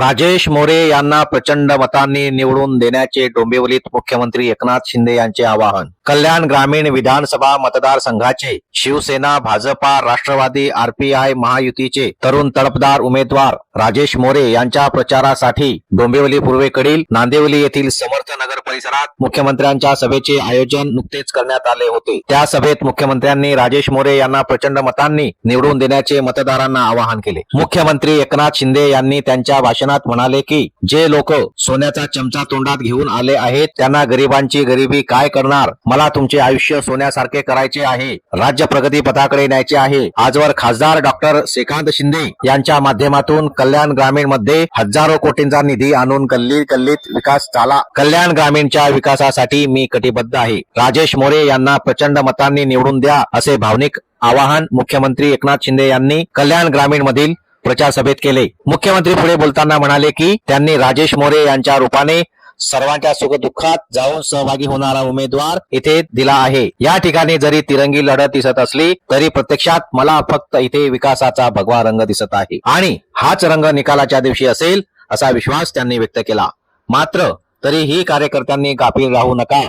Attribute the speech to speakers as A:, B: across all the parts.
A: राजेश मोरे यांना प्रचंड मतांनी निवडून देण्याचे डोंबिवलीत मुख्यमंत्री एकनाथ शिंदे यांचे आवाहन. कल्याण ग्रामीण विधानसभा मतदारसंघाचे शिवसेना भाजपा राष्ट्रवादी आरपीआय महायुतीचे तरुण तडपदार उमेदवार राजेश मोरे यांच्या प्रचारासाठी डोंबिवली पूर्वेकडील नांदिवली येथील समर्थ नगर परिसरात मुख्यमंत्र्यांच्या सभेचे आयोजन नुकतेच करण्यात आले होते. त्या सभेत मुख्यमंत्र्यांनी राजेश मोरे यांना प्रचंड मतांनी निवडून देण्याचे मतदारांना आवाहन केले. मुख्यमंत्री एकनाथ शिंदे यांनी त्यांच्या भाषणात म्हणाले की जे लोक सोन्याचा चमचा तोंडात घेऊन आले आहेत त्यांना गरिबांची गरिबी काय करणार? मला मला तुमचे आयुष्य सोन्यासारखे करायचे आहे. राज्य प्रगती पथाकडे न्यायचे आहे. आजवर खासदार डॉक्टर श्रीकांत शिंदे यांच्या माध्यमातून कल्याण ग्रामीणमध्ये हजारो कोटींचा निधी आणून गल्ली गल्लीत विकास झाला. कल्याण ग्रामीणच्या विकासासाठी मी कटिबद्ध आहे. राजेश मोरे यांना प्रचंड मतांनी निवडून द्या असे भावनिक आवाहन मुख्यमंत्री एकनाथ शिंदे यांनी कल्याण ग्रामीण मधील प्रचार सभेत केले. मुख्यमंत्री पुढे बोलताना म्हणाले की त्यांनी राजेश मोरे यांच्या रूपाने सर्वांच्या सुखदुःखात जाऊन सहभागी होणारा उमेदवार इथे दिला आहे. या ठिकाणी जरी तिरंगी लढत दिसत असली तरी प्रत्यक्षात मला फक्त इथे विकासाचा भगवा रंग दिसत आहे. आणि हाच रंग निकालाच्या दिवशी असेल असा विश्वास त्यांनी व्यक्त केला. मात्र तरीही कार्यकर्त्यांनी गाफील राहू नका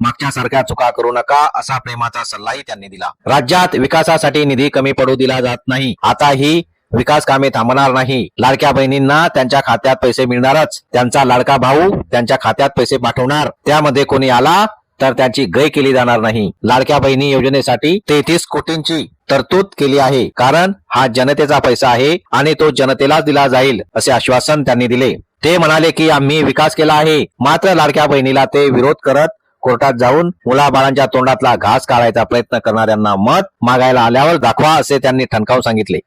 A: मागच्या सारख्या चुका करू नका असा प्रेमाचा सल्लाही त्यांनी दिला. राज्यात विकासासाठी निधी कमी पडू दिला जात नाही. आता ही विकास कामे थांबणार नाही. लाडक्या बहिणींना त्यांच्या खात्यात पैसे मिळणारच. त्यांचा लाडका भाऊ त्यांच्या खात्यात पैसे पाठवणार. त्यामध्ये कोणी आला तर त्याची गय केली जाणार नाही. लाडक्या बहिणी योजनेसाठी तेहतीस कोटींची तरतूद केली आहे. कारण हा जनतेचा पैसा आहे आणि तो जनतेलाच दिला जाईल असे आश्वासन त्यांनी दिले. ते म्हणाले की आम्ही विकास केला आहे. मात्र लाडक्या बहिणीला ते विरोध करत कोर्टात जाऊन मुलाबाळांच्या तोंडातला घास काढायचा प्रयत्न करणाऱ्यांना मत मागायला आल्यावर दाखवा असे त्यांनी ठणकावून सांगितले.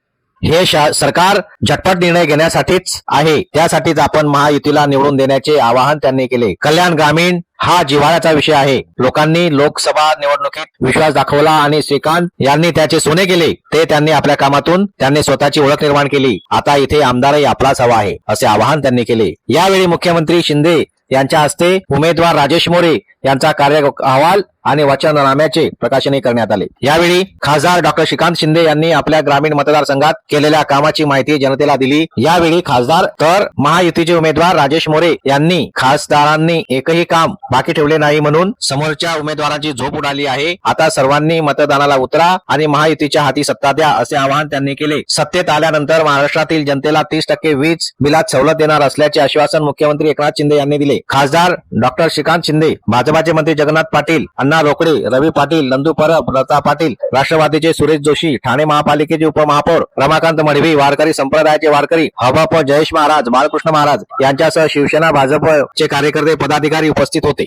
A: हे शा- सरकार झटपट निर्णय घेण्यासाठीच आहे. त्यासाठीच आपण महायुतीला निवडून देण्याचे आवाहन त्यांनी केले. कल्याण ग्रामीण हा जिव्हाळ्याचा विषय आहे. लोकांनी लोकसभा निवडणुकीत विश्वास दाखवला आणि श्रीकांत यांनी त्याचे सोने केले. ते त्यांनी आपल्या कामातून त्यांनी स्वतःची ओळख निर्माण केली. आता इथे आमदारही आपलाच हवा आहे असे आवाहन त्यांनी केले. यावेळी मुख्यमंत्री शिंदे यांच्या हस्ते उमेदवार राजेश मोरे यांचा कार्य अहवाल आणि वचननाम्याचे प्रकाशनही करण्यात आले. यावेळी खासदार डॉक्टर श्रीकांत शिंदे यांनी आपल्या ग्रामीण मतदारसंघात केलेल्या कामाची माहिती जनतेला दिली. यावेळी खासदार तर महायुतीचे उमेदवार राजेश मोरे यांनी खासदारांनी एकही काम बाकी ठेवले नाही म्हणून समोरच्या उमेदवारांची झोप उडाली आहे. आता सर्वांनी मतदानाला उतरा आणि महायुतीच्या हाती सत्ता द्या असे आवाहन त्यांनी केले. सत्तेत आल्यानंतर महाराष्ट्रातील जनतेला तीस टक्के वीज बिलात सवलत देणार असल्याचे आश्वासन मुख्यमंत्री एकनाथ शिंदे यांनी दिले. खासदार डॉक्टर श्रीकांत शिंदे भाजपाचे मंत्री जगन्नाथ पाटील अण्णा रोकडे रवी पाटील नंदू परब लता पाटील राष्ट्रवादीचे सुरेश जोशी ठाणे महापालिकेचे उपमहापौर रमाकांत मडवी वारकरी संप्रदायाचे वारकरी हवाप जयेश महाराज बाळकृष्ण महाराज यांच्यासह शिवसेना भाजपचे कार्यकर्ते पदाधिकारी उपस्थित होते.